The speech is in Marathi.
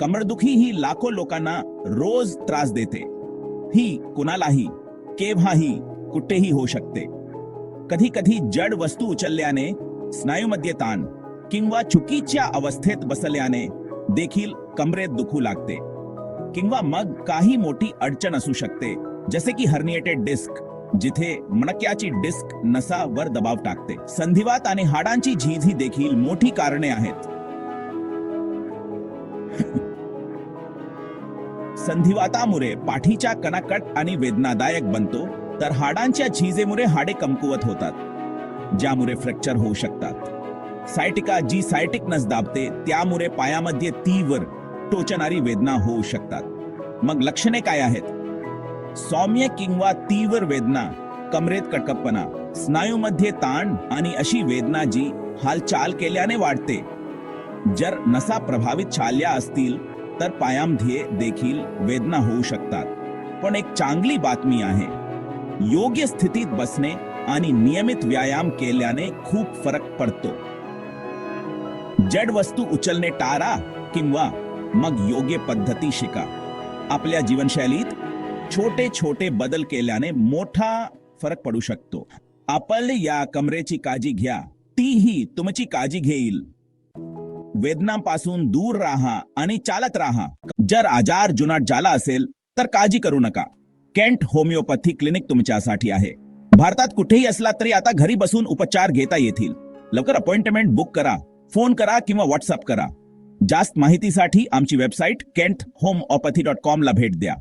कमळदुखी ही लाखो लोकांना रोज त्रास देते. ही कुणालाही केव्हाही कुठेही होऊ शकते. कधी कधी जड वस्तू उचलल्याने स्नायूमध्ये ताण किंवा चुकीच्या अवस्थेत बसल्याने देखील कमरेत दुखू लागते. किंवा मग काही मोठी अडचण असू शकते जसे की हर्निएटेड डिस्क जिथे मणक्याची डिस्क नसावर दबाव टाकते. संधिवात आणि हाडांची झीज ही देखील मोठी कारणे आहेत. संधिवातामुळे पाठीच्या कणाकट आणि वेदनादायक बनतो तर हाडांच्या झिजेमुळे हाडे कमकुवत होतात ज्यामुळे फ्रॅक्चर होऊ शकतात. सायटिका जी सायटिक नस दाबते त्यामुळे पायामध्ये तीव्र टोचणारी वेदना होऊ शकतात. मग लक्षणे काय आहेत? सौम्य किंवा तीव्र वेदना कमरेत कटकपणा स्नायूमध्ये ताण आणि अशी वेदना जी हालचाल केल्याने वाढते. जर नसा प्रभावित झाल्या असतील तर पायामध्ये देखील वेदना होऊ शकतात. पण एक चांगली बातमी आहे. योग्य स्थितीत बसणे आणि नियमित व्यायाम केल्याने खूप फरक पडतो. जड वस्तू उचलणे टाळा किंवा मग योग्य पद्धती शिका. आपल्या जीवनशैलीत छोटे छोटे बदल केल्याने मोठा फरक पडू शकतो. आपण या कमरेची काळजी घ्या. तीही तुमची काळजी घेईल. वेदनांपासून दूर राहा आणि चालत राहा. जर आजार जुनाट झाला असेल तर काळजी करू नका. केंट होमिओपॅथी क्लिनिक तुमच्यासाठी आहे. भारतात कुठेही असला तरी आता घरी बसून उपचार घेता येतील. लवकर अपॉइंटमेंट बुक करा फोन करा किंवा व्हॉट्सअप करा. जास्त माहितीसाठी आमची website Kent homeopathy dot com ला भेट द्या.